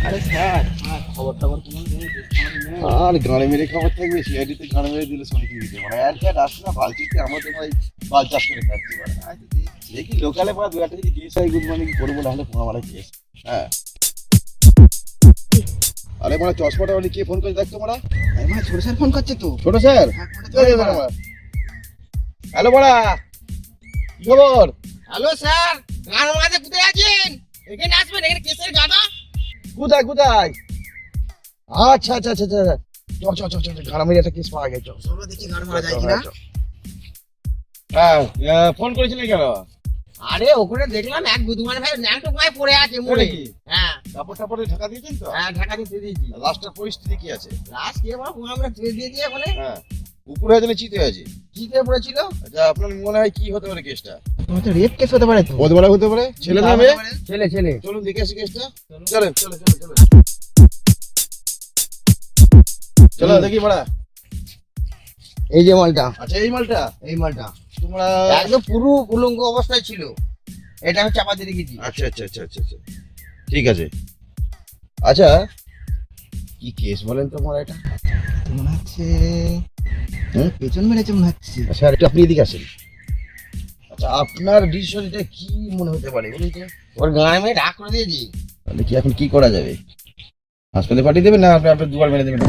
আরে আমাদের গাড়ি মেরে খাবার থাকবে সিআইডিতে গাড়ি মেরে দিলে শুনতে দিতে মানে আর ফ্যাট আসে না বালচিতে আমরা তো ভাই বাল চাষ করে খাচ্ছি। মানে দেখি- লোকালে পা দু একটা যদি কেস হয় গুড মর্নিং করব নাহলে ফোন আমার কেস হ্যাঁ। আরে মানে চশমাটা বলি কে ফোন করে দেখতো মারা। আরে মানে ছোট স্যার ফোন করছে তো। ছোট স্যার? হ্যাঁ। হ্যালো বড়া কি খবর? হ্যালো স্যার গান মাঝে কোথায় আছেন? এখানে আসবেন এখানে কেসের গাদা। কোথায় কোথায়? আচ্ছা আচ্ছা আচ্ছা আচ্ছা চ চ চ চ চ, মেরে একটা কেস পাওয়া গেছে। চলো দেখি গান মারা যায় কিনা। হ্যাঁ ফোন করেছিলেন কেন? আরে ওখানে দেখলাম এক বুধবার ভাই ন্যাংটো ভাই পড়ে আছে মরে। কি? হ্যাঁ। কাপড় টাপড়ে ঢাকা দিয়েছেন তো? হ্যাঁ ঢাকা দিয়ে দিয়েছি। লাস্টের পরিস্থিতি কি আছে? লাস্ট কে বড় আমরা তুলে দিয়েছি ওখানে হ্যাঁ। উপরে হয়েছে না চিতে হয়েছে? জিতে পড়েছিল। আচ্ছা আপনার মনে হয় কি হতে পারে কেসটা? তোমার তো রেপ কেস হতে পারে তো। হতে পারে হতে পারে। ছেলে না মেয়ে ছেলে ছেলে। চলুন দেখে আসি কেসটা চলেন। চলো চলো চলো চলো দেখি বড়া এই যে মালটা। আচ্ছা এই মালটা এই মালটা। তোমরা একদম পুরো উলঙ্গ অবস্থায় ছিল। এটা আমি চাপা দিয়ে রেখেছি। আচ্ছা আচ্ছা আচ্ছা আচ্ছা আচ্ছা। ঠিক আছে। আচ্ছা কি কেস বলেন তো আমার এটা? মনে হচ্ছে পেছন মেরেছে মনে হচ্ছে। আচ্ছা আর একটু আপনি এদিকে আসেন। আপনার বিষয়টা কি মনে হতে পারে? ওর গায়ে মেয়ে ডাক করে দিয়েছি তাহলে কি এখন কি করা যাবে? হাসপাতালে পাঠিয়ে দেবেন না? আপনি আপনার দুবার মেরে দেবেন